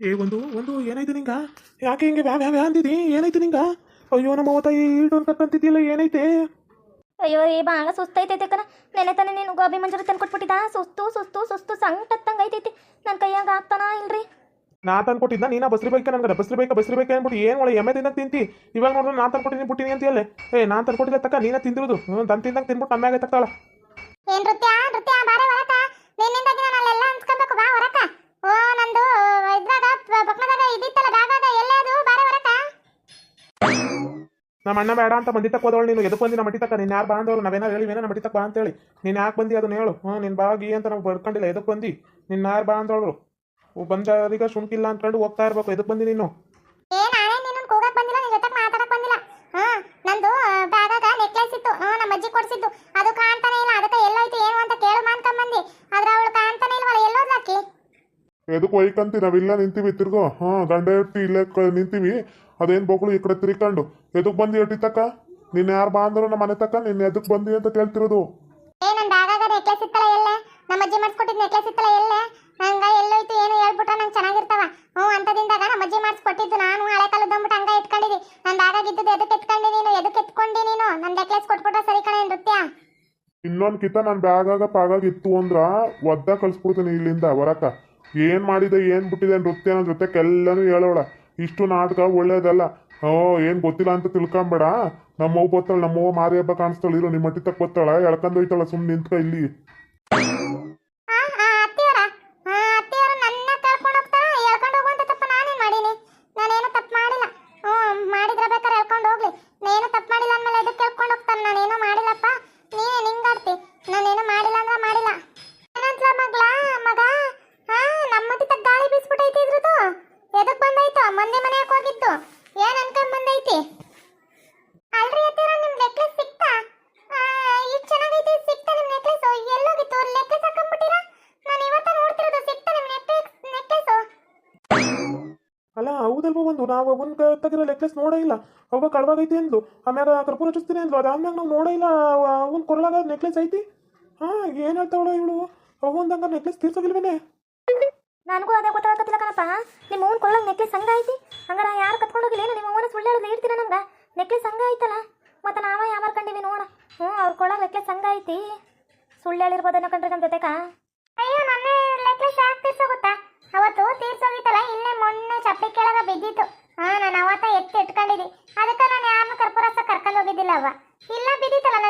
ಏ, ಒಂದು ಒಂದು, ಏನಾಯ್ತು ನಿಂಗ? ಯಾಕೆ ಹಿಂಗೆ ವ್ಯಾ ವ್ಯಾ ವ್ಯಾ ಅಂದಿದಿ? ಏನಾಯ್ತು ನಿಂಗ? ಅಯ್ಯೋ, ನಮ್ಮ ತಾಯಿ ಈಟು ಕರ್ಕಂತಿದ್ದಿಲ್ಲ ಏನೈತೆ ಅಯ್ಯೋ ಏ ಬಾಳ ಸುಸ್ತೈತೈತೆ ಕಣ. ನೆನೆ ತಾನೆ ನೀನು ಗೋಬಿ ಮಂಚೂರಿ ತಂದು ಕೊಟ್ಬಿಟ್ಟಿದ್ದ ಸುಸ್ತು ಸುಸ್ತು ಸುಸ್ತು ಸಂಕಟತ್ತಂಗೆ ಐತೈತಿ ನನ್ನ ಕೈಯಾಗ ಆಗ್ತಾನ ಇಲ್ರಿ? ನಾ ತಂದು ಕೊಟ್ಟಿದ್ದ ನೀನ ಬಸ್ರಿ ಬೈಕ ನನಗೆ ಬಸ್ರಿ ಬೈಕ ಬಸ್ರಿ ಬೈಕ ಅಂದ್ಬಿಟ್ಟು ಏನು ಒಳ್ಳೆ ಎಮ್ಮೆ ತಿಂದಂಗೆ ತಿಂತಿ? ಇವಾಗ ನೋಡಿದ್ರೆ ನಾ ತಂದು ಕೊಟ್ಟಿದ್ದೀನಿ ಬಿಟ್ಟಿನಿ ಅಂತ ಹೇಳಿ ಏ ನಾನು ತಂದು ಕೊಟ್ಟಿಲ್ಲ ತಕ್ಕ ನೀನ ತಿಂದಿರೋದು. ಹ್ಞೂ ತನ್ ತಿಂದಂಗೆ ತಿನ್ಬಿಟ್ಟು ನಮ್ಮಾಗೆ ತಕ್ತಾಳ. ಏನ್ ನೃತ್ಯ ನೃತ್ಯ ಬಾರೆ ಹೊರಕ? ನಿನ್ನಿಂದಾಗಿ ನಾನು ಅಲ್ಲೆಲ್ಲ ಅನ್ಸ್ಕೊಬೇಕು ಬಾ ಹೊರಕ. ಓ ನಂದು ಇದ್ರಾಗ ಇದಿತ್ತಲ್ಲ ಬ್ಯಾಗಾಗ ಎಲ್ಲೇ ಅದು? ಬಾರೆ ಹೊರಕ? ನಮ್ಮ ಅಣ್ಣ ಬೇಡ ಅಂತ ಬಂದಿದ್ದಕ್ಕೆ ಹೋದವಳು ನೀನು. ಎದಕ್ಕೆ ಬಂದಿ ನಮ್ಮ ಮಟ್ಟಿ ತಕ್ಕ? ನೀನು ಯಾರು ಬಾಂದವ್ರು ನಾವೇನಾರು ಹೇಳಿ ನಮ್ಮ ಮಟ್ಟಿ ತಕ್ಕ ಬಾ ಅಂತೇಳಿ ನೀನು ಯಾಕೆ ಬಂದಿ ಅದನ್ನ ಹೇಳು. ಹ್ಞೂ ನಿನ್ನ ಬಾಗಿ ಅಂತ ನಾವು ಬರ್ಕೊಂಡಿಲ್ಲ. ಎದಕ್ಕೆ ಬಂದಿ? ನಿನ್ನ ಯಾರು ಬಾ ಬಂದವರಿಗೆ ಶುಂಕಿಲ್ಲ ಅಂದ್ಕೊಂಡು ಹೋಗ್ತಾ ಇರ್ಬೇಕು. ಎದಕ್ಕೆ ಬಂದಿ ನೀನು? ಏ ನಾನೇ ನಿನ್ನ ಕೂಗಕ್ ಬಂದಿಲ್ಲ ನಿನ್ ಜೊತೆ ಮಾತಾಡಕ್ ಬಂದಿಲ್ಲ. ಹಾ ನಂದು ಬ್ಯಾಗಾಗ ನೆಕ್ಲೆಸ್ ಇತ್ತು. ಹ್ಞೂ ನಮ್ಮ ಅಜ್ಜಿ ಕೊಡ್ಸಿದ್ದು. ಅದು ಕಾಣ್ತಾನೆ ಇಲ್ಲ. ಅದಕ್ಕೆ ಎಲ್ಲೋಯ್ತು ಏನು ಅಂತ ಕೇಳು ಮಾನ್ಕೊಂಬಂದಿ. ಆದ್ರೆ ಅವಳು ಕಾಣ್ತಾನೆ ಇಲ್ವಲ್ಲ ಎಲ್ಲೋದ್ಲಾಕಿ ಎದಕ್ಕೆ ಒಯ್ಕಂತಿ? ನಾವಿಲ್ಲ ನಿಂತೀವಿ ತಿರ್ಗೋ. ಹಾ ಗಂಡ ಹೆಂಡ್ತಿ ಇಲ್ಲೇ ಕ- ನಿಂತೀವಿ. ಅದೇನ್ ಬೊಗಳು ಈ ಕಡೆ ತಿರ್ಕೊಂಡು? ಎದಕ್ ಬಂದಿ ಎಟ್ಟಿ ತಕ್ಕ? ನಿನ್ನ ಯಾರು ಬಾ ಅಂದ್ರು ನಮ್ಮ ಮನೆ ತಕ್ಕ? ನಿನ್ನ ಎದಕ್ ಬಂದಿ ಅಂತ ಕೇಳ್ತಿರೋದು? ಏ ನನ್ನ ಬ್ಯಾಗಾಗ ನೆಕ್ಲೆಸ್ ಇತ್ತಲ್ಲ ಎಲ್ಲೇ? ನಮ್ಮ ಅಜ್ಜಿ ಮಾಡಿಸ್ಕೊಟ್ಟಿದ್ ನೆಕ್ಲೆಸ್ ಇತ್ತಲ್ಲ ಎಲ್ಲೇ? ಹಂಗ ಎಲ್ಲೋಯ್ತು, ಏನು ಹೇಳ್ಬಿಟ್ರ, ನಂಗೆ ಚೆನ್ನಾಗಿರ್ತಾವ. ಹ್ಞೂ, ಅಂತದಿಂದಾಗ ನಮ್ಮ ಅಜ್ಜಿ ಮಾಡಿಸ್ಕೊಟ್ಟಿದ್ದು ನಾನು, ಹಳೆ ಕಾಲದ ಅಂದ್ಬಿಟ್ಟು ಹಂಗ ಇಟ್ಕೊಂಡಿದ್ದಿ ನನ್ನ ಬ್ಯಾಗಾಗ ಇದ್ದದ್ದು ಎದಕ್ಕೆ ಎತ್ಕೊಂಡಿ ನೀನು? ಎದಕ್ಕೆ ಎತ್ಕೊಂಡಿ ನೀನು? ನನ್ನ ನೆಕ್ಲೆಸ್ ಕೊಟ್ಬಿಟ್ರೆ ಸರಿ ಕಣೆ ನೃತ್ಯ. ಇನ್ನೊಂದು ಕಿತ ನನ್ನ ಬ್ಯಾಗಾಗ ಪಾಗಾಗ ಇತ್ತು ಅಂದ್ರ ಒದ್ದ ಕಳ್ಸ್ಬಿಡ್ತೀನಿ ಇಲ್ಲಿಂದ ಹೊರಕ ಏನು ಮಾಡಿದೆ, ಏನು ಬಿಟ್ಟಿದೆ ನೃತ್ಯ ನನ್ನ ಜೊತೆ ಎಲ್ಲಾನು ಹೇಳೋಳ. ಇಷ್ಟು ನಾಟಕ ಒಳ್ಳೇದಲ್ಲ. ಓ ಏನು ಗೊತ್ತಿಲ್ಲ ಅಂತ ತಿಳ್ಕೊಂಬೇಡ. ನಮ್ಮವ್ ಬತ್ತಾಳ, ನಮ್ಮವ್ವ ಮಾರಿ ಹಬ್ಬ ಕಾಣಿಸ್ತಾಳ, ಇರೋ ನಿಮ್ಮ ಮಟ್ಟಿ ತಕ್ಕ ಬತ್ತಾಳ ಎಳ್ಕೊಂಡ್ ಹೋಯ್ತಾಳ ಸುಮ್ಮನೆ ನಿಂತ್ಕ ಇಲ್ಲಿ. ಒಂದು ತೆಗಿರೋ ನೆಕ್ಲೆಸ್ ನೋಡೇ ಇಲ್ಲ. ಅವಾಗ ಕಳವಾಗೈತಿ ಅಂದ್ಲು. ಆಮ್ಯಾಗ ಕರ್ಪೂರ ಹಚ್ಚಿಸ್ತೀನಿ ಅಂದ್ಲು. ಅದಾದ್ಮ್ಯಾಗ ನಾವು ನೋಡೇ ಇಲ್ಲ. ಅವನ್ ಕೊರಳಾಗ ನೆಕ್ಲೆಸ್ ಐತಿ. ಹಾಂ, ಏನು ಹೇಳ್ತಾವಳ ಇವಳು? ಅವಂದಂಗ ನೆಕ್ಲೆಸ್ ತೀರ್ಸೋಗಿಲ್ವೇನೆ? ನನಗೂ ಅದೇ ಗೊತ್ತಾಗತ್ತಿಲ್ಲ ಕಣಪ್ಪ. ನಿಮ್ಮ ಅವ್ನ ಕೊರಳಾಗ ನೆಕ್ಲೆಸ್ ಹಂಗ ಐತಿ? ಹಂಗಾರ ಯಾರು ಕತ್ಕೊಂಡೋಗಿಲ್ಲ ಏನು ನಿಮ್ಮ ಅವನ ಸುಳ್ಳು ಹೇಳೋದು ಇಡ್ತೀರ ನಮ್ಗೆ? ನೆಕ್ಲೆಸ್ ಹಂಗ ಐತಲ್ಲ. ಮತ್ತೆ ನಾವ ಯಾವ ಕಂಡಿವಿ ನೋಡ. ಹ್ಞೂ ಅವ್ರ ಕೊಳ್ಳಂಗ ನೆಕ್ಲೆಸ್ ಹಂಗ ಐತಿ. ಸುಳ್ಳು ಹೇಳಿರ್ಬೋದೇನೋ ಕಣ್ರಿ ನಮ್ಮ ಜೊತೆಗ ಹೋಗಿದ್ದಿಲ್ಲ ಇಲ್ಲ ಬಿದ್ದಿತ್ತಲ್ಲ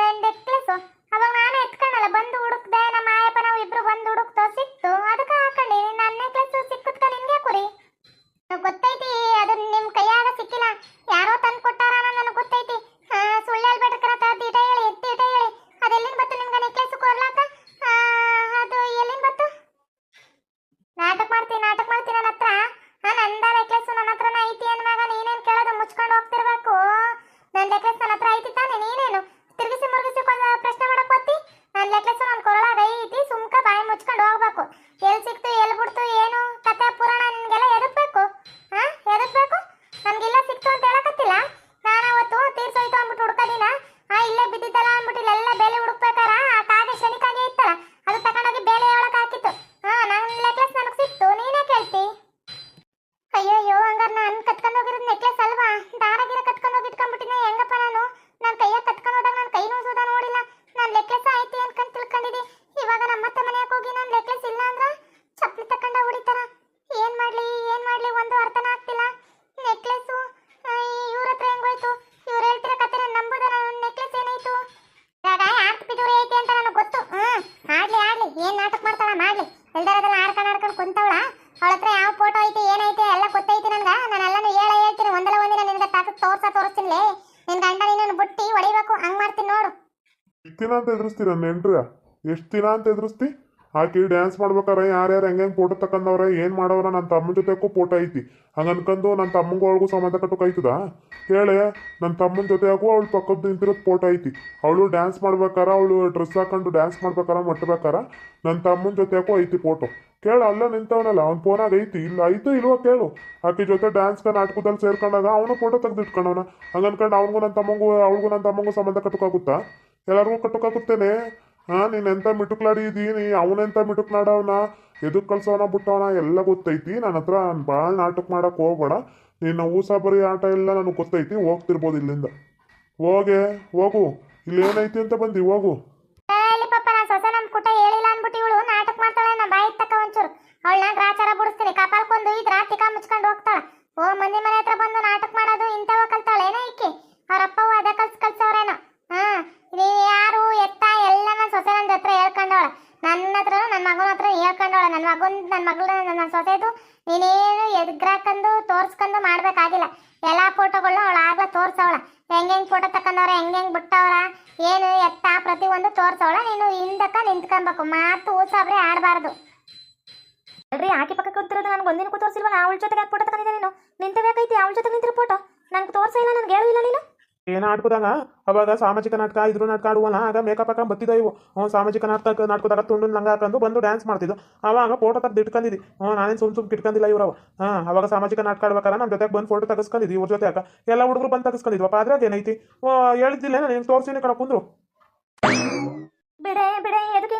ಅಂತ ಎದುರಿಸ್ತೀರ? ನೆಂಟ್ರ, ಎಷ್ಟು ದಿನ ಅಂತ ಎದುರಿಸ್ತಿ? ಆಕಿ ಡ್ಯಾನ್ಸ್ ಮಾಡ್ಬೇಕಾರೆ ಯಾರ್ಯಾರು ಹೆಂಗೆ ಫೋಟೋ ತಕ್ಕಂದವ್ರೆ, ಏನು ಮಾಡವ್ರ ನನ್ನ ತಮ್ಮನ ಜೊತೆಗೂ ಫೋಟೋ ಐತಿ. ಹಂಗೆ ಅನ್ಕೊಂಡು ನನ್ನ ತಮ್ಮಗೂ ಅವಳಿಗೂ ಸಂಬಂಧ ಕಟ್ಟೋಕೆ ಆಯ್ತದ ಹೇಳೆ ನನ್ನ ತಮ್ಮನ ಜೊತೆಯಾಗೂ ಅವಳು ಪಕ್ಕದ ನಿಂತಿರೋದು ಫೋಟೋ ಐತಿ. ಅವಳು ಡ್ಯಾನ್ಸ್ ಮಾಡ್ಬೇಕಾರ, ಅವಳು ಡ್ರೆಸ್ ಹಾಕೊಂಡು ಡ್ಯಾನ್ಸ್ ಮಾಡ್ಬೇಕಾರ, ಮಟ್ಬೇಕಾರ ನನ್ನ ತಮ್ಮನ ಜೊತೆಗೂ ಐತಿ ಫೋಟೋ ಕೇಳು, ಅಲ್ಲ ನಿಂತವನಲ್ಲ, ಅವ್ನ ಫೋನಾಗ ಐತಿ? ಇಲ್ಲ, ಐತೋ ಇಲ್ವೋ ಕೇಳು. ಆಕೆ ಜೊತೆ ಡ್ಯಾನ್ಸ್ಗೆ ನಾಟಕದಲ್ಲಿ ಸೇರ್ಕೊಂಡಾಗ ಅವನು ಫೋಟೋ ತೆಗೆದು ಇಟ್ಕೊಂಡವನ ಹಂಗೆ ಅನ್ಕೊಂಡು ಅವನಿಗೂ ನನ್ನ ತಮ್ಮಂಗೂ, ಅವಳಿಗೂ ನನ್ನ ತಮ್ಮಂಗೂ ಸಂಬಂಧ ಕಟ್ಟೋಕ್ಕಾಗುತ್ತಾ ಎಲ್ಲರಿಗೂ ಕಟ್ಟುಕಾಕುತ್ತೇನೆ. ಹಾ, ನೀನ್ ಎಂತ ಮಿಟುಕ್ಲಾಡಿ ಇದೀನಿ? ಅವನೆಂತ ಮಿಟುಕ್ನಾಡವನ? ಎದಕ್ ಕಳ್ಸವನ ಬಿಟ್ಟವನ? ಎಲ್ಲ ಗೊತ್ತೈತಿ. ನನ್ನ ಹತ್ರ ಭಾಳ ನಾಟಕ ಮಾಡಕ್ ಹೋಗ್ಬೇಡ. ನಿನ್ನ ಬರೀ ಆಟ ಎಲ್ಲ ನನಗೆ ಗೊತ್ತೈತಿ. ಹೋಗ್ತಿರ್ಬೋದು ಇಲ್ಲಿಂದ. ಹೋಗೆ, ಹೋಗು. ಇಲ್ಲಿ ಏನೈತಿ ಅಂತ ಬಂದಿ, ಹೋಗು ಅಲ್ಲಿ ಪಪ್ಪ ನಾನು ಸೊಸೆ ನಮ್ ಕುಟ ಹೇಳಿಲ್ಲ ಅನ್ಬಿಟ್ಟು ಇವಳು ನಾಟಕ ಮಾಡ್ತಾಳೆ ನಾ ಬಾಯಿ ತಕ್ಕ ಒಂಚೂರು ಅವಳನ್ನ ಗ್ರಾಚಾರ ಬಿಡಿಸ್ತೀನಿ ಕಪಾಲ್ಕೊಂದು ಇದ್ರ ತಿಕ್ಕ ಮುಚ್ಕೊಂಡು ಹೋಗ್ತಾಳ ಓ ಮಂದಿ ಮನೆ ಹತ್ರ ಬಂದು ನಾಟಕ ಮಾಡೋದು ಇಂಥವ ಕಲ್ತಾಳೆ ಏನೋ ಈಕಿ ಅವ್ರಪ್ಪವು ಅದ ಕಲ್ಸ್ ಕಲ್ಸವ್ರೇನೋ ಹಾ ನೀವು ಯಾರು ಎತ್ತ ಎಲ್ಲ ನನ್ನ ಸೊಸೆ ನನ್ನ ಹತ್ರ ಹೇಳ್ಕೊಂಡವಳ ನನ್ನ ಹತ್ರ ನನ್ನ ಮಗನ ಹತ್ರ ಹೇಳ್ಕೊಂಡವಳ ನನ್ನ ಮಗನ್ ನನ್ನ ಮಗಳು ನನ್ನ ಸೊಸೆದು ನೀನೇನು ಎದ್ರಾಕಂದು ತೋರ್ಸ್ಕೊಂಡು ಮಾಡ್ಬೇಕಾಗಿಲ್ಲ. ಎಲ್ಲಾ ಫೋಟೋಗಳನ್ನ ಅವಳು ಆಗ ತೋರ್ಸವಳ. ಹೆಂಗ್ ಫೋಟೋ ತಕೊಂಡವ್ರ ಹೆಂಗ್ ಬಿಟ್ಟವ್ರ, ಏನು ಎತ್ತ ಪ್ರತಿ ಒಂದು ತೋರ್ಸವಳ. ನೀನು ಹಿಂದಕ್ಕ ನಿಂತ್ಕೊಬೇಕು. ಮಾತು ಊಸಾಬ್ರೆ ಆಡಬಾರ್ದು. ಅಲ್ರಿ, ಆಕೆ ಪಕ್ಕ ಕೂತಿರೋದು ನನಗೆ ಒಂದಿನ ತೋರಿಸಿಲ್ವಲ್ಲ ಅವಳ ಜೊತೆಗೆ ಫೋಟೋ ತಗೊಂಡಿದ್ದೆ ನೀನು? ನಿಂತಬೇಕೈತಿ ಅವಳ ಜೊತೆ ನಿಂತಿರೋ ಫೋಟೋ ನಂಗೆ ತೋರ್ಸಿಲ್ಲ ನನಗೆ ಹೇಳಿಲ್ಲ ನೀನು? ಏನ ಆಡ್ಕೋದಾಗ ಅವಾಗ ಸಾಮಾಜಿಕ ನಾಟಕ, ಇದ್ರು ನಾಟಕ ಆಡುವಲ್ಲ ಆಗ ಮೇಕಪ್ ಹಾಕೊಂಡ್ ಬತ್ತಿದ ಇವು ಸಾಮಾಜಿಕ ನಾಟಕ, ನಾಟಕದಾಗ ತುಂಡು ನಂಗೆ ಹಾಕೊಂಡು ಬಂದು ಡ್ಯಾನ್ಸ್ ಮಾಡ್ತಿದ್ದು ಅವಾಗ ಫೋಟೋ ತಗ್ದು ಇಟ್ಕೊಂಡಿದ್ದಿ ಹ್ಞೂ, ನಾನೇನು ಸುಮ್ ಸುಮ್ ಇಟ್ಕೊಂಡಿಲ್ಲ ಇವ್ರವ. ಹಾಂ, ಅವಾಗ ಸಾಮಾಜಿಕ ನಾಟಕ ಆಡ್ಬೇಕಾರ ನಮ್ಮ ಜೊತೆಗೆ ಬಂದು ಫೋಟೋ ತೆಗೆಸ್ಕೊಂಡಿದ್ವಿ ಇವ್ರ ಜೊತೆ ಯಾಕ ಎಲ್ಲ ಹುಡುಗರು ಬಂದು ತೆಗೆಸ್ಕೊಂಡಿದ್ವಪ್ಪ ಅದ್ರಾಗ ಏನೈತಿ? ಹೇಳಿದ್ದಿಲ್ಲ ನಾನು ತೋರಿಸಿನಿ ಕಡೆ ಕುಂದ್ರು. ಬಿಡೆ ಬಿಡೆ ಎದಕ್ಕೆ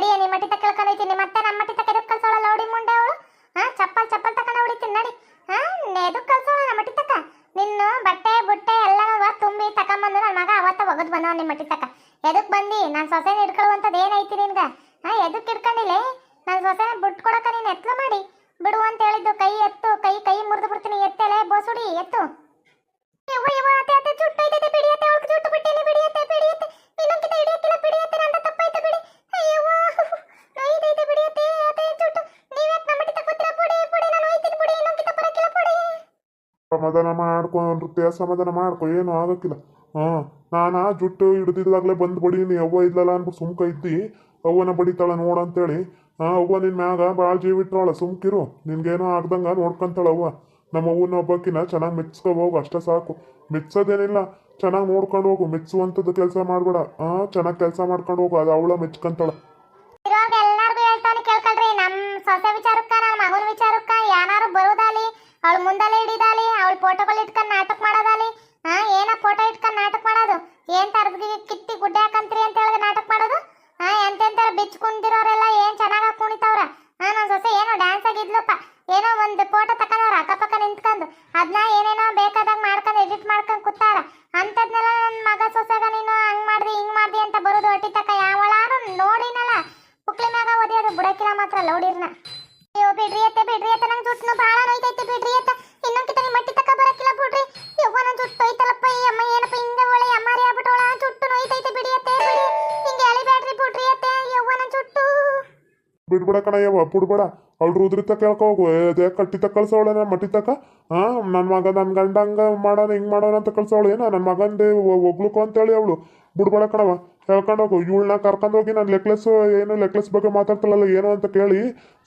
ನಡಿಯ ನಿಮ್ಮ ಮಟ್ಟಿ ತಕ್ಕ ಕೇಳ್ಕೊಂಡೈತೀನಿ ಮತ್ತೆ ನಮ್ಮ ಮಟ್ಟಿ ತಕ್ಕ ಎದಕ್ಕೆ ಕಳ್ಸೋಳ ಲೌಡಿ ಮುಂಡೆ ಅವಳು. ಹಾ, ಚಪ್ಪಲ್ ಚಪ್ಪಲ್ ತಕೊಂಡ ಹೊಡಿತೀನಿ. ನಡಿ. ಹಾ ಎದಕ್ಕೆ ಕಳ್ಸೋಳ ನಮ್ಮ ಮಟ್ಟಿ ತಕ್ಕ? ನಿನ್ನ ಬಟ್ಟೆ, ಬುಟ್ಟೆ ಎಲ್ಲ ತುಂಬಿ ತಕೊಂಬಂದು ನನ್ನ ಮಗ ಅವತ್ತ ಒಗದ್ ಬಂದವ ನಿಮ್ಮ ಮಟ್ಟಿ ತಕ್ಕ. ಎದಕ್ ಬಂದಿ? ನಾನು ಸೊಸೆನ ಹಿಡ್ಕೊಳ್ಳುವಂಥದ್ದು ಏನೈತಿ ನಿನ್ಗ? ಹಾ, ಎದಕ್ ಹಿಡ್ಕೊಂಡಿಲ್ಲ ನಾನು ಸೊಸೆನ ಬಿಟ್ಟು ಕೊಡಕ ನೀನು ಎತ್ಲ ಮಾಡಿ. ಬಿಡು ಅಂತ ಹೇಳಿದ್ದು. ಕೈ ಎತ್ತು, ಕೈ ಕೈ ಮುರಿದು ಬಿಡ್ತೀನಿ. ಎತ್ತೆಲೆ, ಬೋಸುಡಿ, ಎತ್ತು. ಇವ ಯವ್ವ, ಅತ್ತೆ ಅತ್ತೆ ಜುಟ್ಟು ಸಮಾಧಾನ ಮಾಡ್ಕೊ, ನೃತ್ಯ ಸಮಾಧಾನ ಮಾಡ್ಕೊ, ಏನು ಆಗಕ್ಕಿಲ್ಲ. ಹಾಂ, ನಾನು ಜುಟ್ಟು ಹಿಡ್ದಿದ್ದಾಗಲೇ ಬಂದು ಬಡೀನಿ ಅವ್ವ ಇದ್ಲಲ್ಲ ಅನ್ಬಿಟ್ಟು ಸುಮ್ಕ ಇದ್ದಿ. ಅವ್ವನ ಬಡಿತಾಳ ನೋಡಂತೇಳಿ. ಹಾಂ, ಅವ್ವ ನಿನ್ನ ಮ್ಯಾಗ ಭಾಳ ಜೀವಿಟ್ರಾಳ, ಸುಮ್ಕಿರು. ನಿನ್ಗೇನೋ ಆಗ್ದಂಗ ನೋಡ್ಕೊಂತಾಳೆ ಅವ್ವ. ನಮ್ಮ ಅವ್ವನ ಒಬ್ಬಕ್ಕಿನ ಚೆನ್ನಾಗಿ ಮೆಚ್ಕೊ ಹೋಗು, ಅಷ್ಟೇ ಸಾಕು. ಮೆಚ್ಚೋದೇನಿಲ್ಲ ಚೆನ್ನಾಗಿ ನೋಡ್ಕೊಂಡು ಹೋಗು. ಮೆಚ್ಚುವಂಥದ್ದು ಕೆಲಸ ಮಾಡಬೇಡ. ಹಾ, ಚೆನ್ನಾಗಿ ಕೆಲಸ ಮಾಡ್ಕೊಂಡು ಹೋಗು. ಅದು ಅವಳ ಮೆಚ್ಕೊಂತಾಳ. ಬಿಡ್ಬೇಡ ಕಣಯ್ಯವ ಬಿಡ್ಬೇಡ. ಅವ್ಳು ರುದ್ರಿತ ಕೇಳ್ಕೊ ಹೋಗು. ಅದೇ ಕಟ್ಟಿ ತಕ್ಕ ಕಳ್ಸೋಳೆ ಮಟ್ಟಿ ತಕ್ಕ? ಹಾಂ ನನ್ನ ಮಗ ನನ್ನ ಗಂಡ ಹಂಗ ಮಾಡೋಣ ಹಿಂಗೆ ಮಾಡೋಣ ಅಂತ ಕಳ್ಸವಳು. ಏನ ನನ್ನ ಮಗಂದು ಒಗ್ಲುಕು ಅಂತೇಳಿ ಅವಳು. ಬಿಡ್ಬೇಡ ಕಣವ ಹೇಳ್ಕೊಂಡು ಹೋಗು. ಇವಳನ್ನ ಕರ್ಕೊಂಡು ಹೋಗಿ ನಾನು ನೆಕ್ಲೆಸ್ ಏನು ಲೆಕ್ಲೆಸ್ ಬಗ್ಗೆ ಮಾತಾಡ್ತಾಳಲ್ಲ, ಏನು ಅಂತ ಕೇಳಿ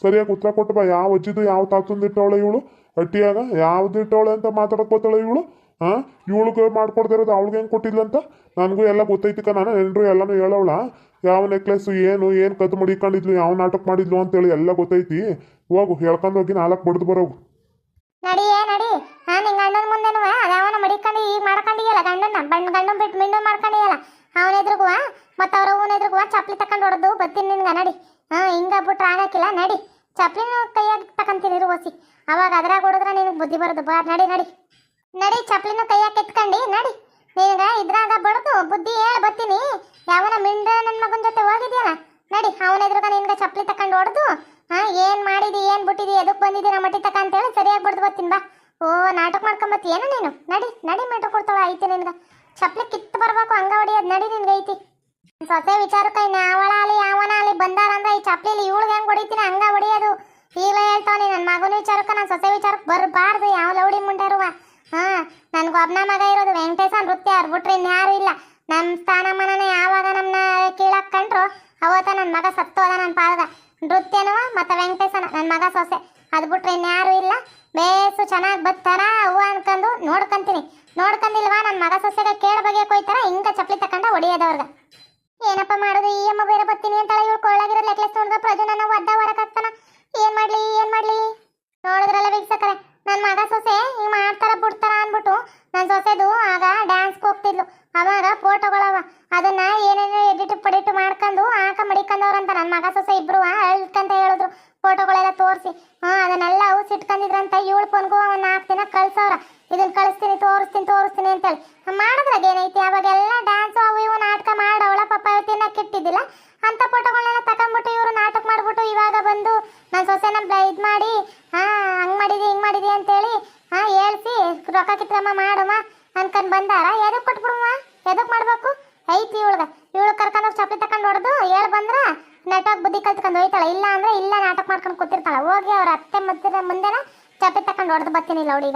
ಸರಿಯಾಗಿ ಉತ್ತರ ಕೊಟ್ಟು ಬಾ ಯಾವ ಅಜ್ಜಿದು ಯಾವ ತಾತಂದು ಇಟ್ಟವಳೆ ಇವಳು? ಅಟ್ಟಿಯಾಗ ಯಾವ್ದು ಇಟ್ಟವಳೆ ಅಂತ ಮಾತಾಡಕ್ ಇವಳು? ಹಾಂ ಇವಳಿಗೆ ಮಾಡ್ಕೊಡ್ದಿರೋದು ಅವಳಿಗೆ ಹೆಂಗೆ ಕೊಟ್ಟಿದ್ಲಂತ? ನನಗೂ ಎಲ್ಲ ಗೊತ್ತೈತಿಕ ನಾನು ಎಲ್ಲರೂ ಎಲ್ಲನೂ ಹೇಳವಳ. ಯಾವ ನೆಕ್ಲೆಸ್ಸು ಏನು ಏನು ಕದ್ದು ಮಡಿಕೊಂಡಿದ್ಲು, ಯಾವ ನಾಟಕ ಮಾಡಿದ್ಲು ಅಂತೇಳಿ ಎಲ್ಲ ಗೊತ್ತೈತಿ. ಹೋಗು, ಹೇಳ್ಕೊಂಡು ಹೋಗಿ ನಾಲ್ಕು ಬಡ್ದು ಬರೋಗು. ನಡಿಯೇ ನಡಿ. ಹಾ, ನಿಂಗೆ ಗಂಡನ ಮುಂದೆನು ಅದಾವನ ಮಡಿಕೊಂಡು ಈಗ ಮಾಡ್ಕೊಂಡಿಯಲ್ಲ ಗಂಡನ ಬಣ್ಣ ಗಂಡನ ಬಿಟ್ಟು ಮಿಂಡು ಮಾಡ್ಕೊಂಡಿಯಲ್ಲ. ಅವನ ಎದುರುಗುವ, ಮತ್ತು ಅವ್ರ ಅವನ ಎದುರುಗುವ ಚಪ್ಲಿ ತಕೊಂಡು ಹೊಡೆದು ಬತ್ತೀನಿ ನಿನ್ಗ, ನಡಿ. ಹಾ, ಹಿಂಗ ಬಿಟ್ರೆ ಆಗಾಕಿಲ್ಲ ನಡಿ. ಚಪ್ಲಿನ ಕೈಯಾಗ ತಕೊಂತೀನಿ ಇರು ಅವಾಗ ಅದ್ರಾಗ ಹೊಡೆದ್ರೆ ನಿನಗೆ ಬುದ್ಧಿ ಬರೋದು. ಬಾ, ನಡಿ ನಡಿ. ನಡಿ ಚಪ್ಲಿನ ಕೈಯಾಗ ಎತ್ಕೊಂಡು, ನಡಿ. ನೀಗ ಇದ್ರಾಗ ಬಡದು, ಬುದ್ಧಿ ಹೇಳಿ ಬರ್ತೀನಿ. ಯಾವನ ಮಿಂಡ ನನ್ನ ಮಗನ ಜೊತೆ ಹೋಗಿದ್ಯಲ್ಲ? ನಡಿ, ಅವನ ಎದುರುಗ ನಿನ್ಗೆ ಚಪ್ಪಲಿ ತಕೊಂಡು ಹೊಡೆದು, ಹಾ, ಏನ್ ಮಾಡಿದಿ, ಏನ್ ಬಿಟ್ಟಿದಿ, ಎದಕ್ ಬಂದಿದಿ ನಮ್ಮ ಮಟ್ಟಿ ತಕ ಅಂತೇಳಿ ಸರಿಯಾಗಿ ಬಡ್ದು ಬರ್ತೀನಿ, ಬಾ. ಓ, ನಾಟಕ ಮಾಡ್ಕೊಂಬತ್ತಿ, ಏನು ನೀನು? ನಡಿ ನಡಿ ಮೆಟ್ರು ಕೊಡ್ತಾಳ ಐತಿ ನಿನ್ಗ. ಚಪ್ಪಲಿ ಕಿತ್ತು ಬರ್ಬೇಕು ಹಂಗ ಹೊಡಿಯೋದು ನಡಿ ನಿನ್ಗೆ ಐತಿ. ಸೊಸೆ ವಿಚಾರಕ್ಕ, ಇನ್ನು ಅಲ್ಲಿ ಯಾವನ ಅಲ್ಲಿ ಬಂದಾರ ಅಂದ್ರೆ ಈ ಚಪ್ಲಿಲಿ ಇವಳಿಗೆ ಹೆಂಗ್ ಹೊಡಿತೀನಿ ಹಂಗ ಹೊಡಿಯೋದು ಈಗಲೇ ಹೇಳ್ತಾವನಿ ನನ್ನ ಮಗನ ವಿಚಾರಕ್ಕ, ನಾನು ಸೊಸೆ ವಿಚಾರಕ್ಕೆ ಬರಬಾರ್ದು, ಯಾವ ಲೌಡಿ ಮುಂಡೇರುವ ಹಾ, ನನ್ಗೆ ಒಬ್ನ ಮಗ ಇರೋದು ವೆಂಕಟೇಶ ನೃತ್ಯ ಅವ್ರು ಬಿಟ್ರೆ ಇನ್ಯಾರು ಇಲ್ಲ. ನಮ್ಮ ಸ್ಥಾನಮಾನನ ಯಾವಾಗ ನಮ್ಮನ್ನ ಕೀಳಕ್ ಕಂಡ್ರು, ಅವತ್ತ ನನ್ನ ಮಗ ಸತ್ತೋದ ನನ್ನ ಪಾಲ್ಗ ನೃತ್ಯನವ ಮತ್ತ ವೆಂಕಟೇಶನ ನನ್ನ ಮಗ ಸೊಸೆ. ಅದ್ ಬಿಟ್ರೆ ಇನ್ಯಾರು ಇಲ್ಲ. ಬೇಸು ಚೆನ್ನಾಗಿ ಬತ್ತಾರ, ಹೂವ ಅನ್ಕೊಂಡು ನೋಡ್ಕಂತೀನಿ. ನೋಡ್ಕಂದಿಲ್ವಾ ನನ್ನ ಮಗ ಸೊಸೆಗೆ ಕೇಳ ಬಗ್ಗೆ ಕೊಯ್ತಾರ, ಹಿಂಗ ಚಪ್ಲಿ ತಕೊಂಡ ಹೊಡಿಯೋದವ್ರಗ. ಏನಪ್ಪ ಮಾಡೋದು, ಈ ಅಮ್ಮ ಬೇರೆ ಬತ್ತೀನಿ ಅಂತ ಇವಳು ಕೊಳ್ಳಾಗಿರೋ ನೆಕ್ಲೆಸ್ ನೋಡಿದ ಪ್ರಜು ನನ್ನ ಒದ್ದ ಹೊರಕಾಗ್ತಾನ ಏನ್ ಮಾಡ್ಲಿ ಏನ್ ಮಾಡ್ಲಿ? ನೋಡಿದ್ರಲ್ಲ ವೀಕ್ಷಕರೇ ನನ್ನ ಮಗ ಸೊಸೆ ಹಿಂಗ್ ಮಾಡ್ತಾರ ಬಿಡ್ತಾರ ಅಂದ್ಬಿಟ್ಟು ನನ್ನ ಸೊಸೆದು ಆಗ ಡ್ಯಾನ್ಸ್ಗೆ ಹೋಗ್ತಿದ್ಲು. ಅವಾಗ ಫೋಟೋಗಳವ. ಅದನ್ನ ಏನೇನು ಎಡಿಟ್ ಪಡಿಟ್ ಮಾಡ್ಕೊಂಡು ಆಕ ಮಡಿಕೊಂಡವ್ರಂತ ನನ್ನ ಮಗ ಸೊಸೆ ಇಬ್ರು ಅಳ್ಕಂತ ಹೇಳಿದ್ರು. ಫೋಟೋಗಳೆಲ್ಲ ತೋರಿಸಿ. ಹಾ ಅದನ್ನೆಲ್ಲ ಅವು ಸಿಟ್ಕೊಂಡಿದ್ರಂತ ಇವಳು ಫೋನ್ಗೂ ಒಂದು ನಾಲ್ಕು ದಿನ ಕಳ್ಸವ್ರ. ಇದನ್ನ ಕಳಿಸ್ತೀನಿ, ತೋರಿಸ್ತೀನಿ ತೋರಿಸ್ತೀನಿ ಅಂತೇಳಿ. ಮಾಡಿದ್ರಾಗ ಏನೈತಿ? ಅವಾಗೆಲ್ಲ ಡ್ಯಾನ್ಸ್ ಅವು ಇವು ನಾಟಕ ಮಾಡವಳ ಪಾಪ ಇವತ್ತಿನ ಕೆಟ್ಟಿದ್ದಿಲ್ಲ. ಅಂತ ಫೋಟೋಗಳನ್ನೆಲ್ಲ ತಗೊಂಡ್ಬಿಟ್ಟು ಇವರು ನಾಟಕ ಮಾಡ್ಬಿಟ್ಟು ಇವಾಗ ಬಂದು ನನ್ನ ಸೊಸೆನ ಇದು ಮಾಡಿ, ಹಾ, ಹಂಗೆ ಮಾಡಿದಿ, ಹಿಂಗೆ ಮಾಡಿದಿ ಅಂತೇಳಿ, ಹಾ, ಹೇಳ್ಸಿ, ರೊಕ್ಕ ಕಿತ್ರಮ್ಮ ಮಾಡಮ್ಮ ಅನ್ಕೊಂಡು ಬಂದಾರ. ಎದಕ್ಕೆ ಕೊಟ್ಬಿಡುವ ಎದಕ್ ಮಾಡಬೇಕು? ಐತಿ ಇವಳ್ಗ. ಇವಳು ಕರ್ಕೊಂಡು ಹೋಗಿ ಚಪ್ಪಲಿ ತಕೊಂಡು ಹೊಡೆದು ಹೇಳಿ ಬಂದ್ರ ನೆಟ್ವರ್ಕ್ ಬುದ್ಧಿ ಕಲ್ತ್ಕೊಂಡು ಹೋಯ್ತಾಳೆ. ಇಲ್ಲ ಅಂದ್ರೆ ಇಲ್ಲ ನಾಟಕ ಮಾಡ್ಕೊಂಡು ಕೂತಿರ್ತಾಳೆ. ಹೋಗಿ ಅವ್ರ ಅತ್ತೆ ಮತ್ತೆ ಮುಂದೆನ ಚಪ್ಪಲಿ ತಕೊಂಡು ಹೊಡೆದು ಬರ್ತೀನಿ ಅವಳೀಗ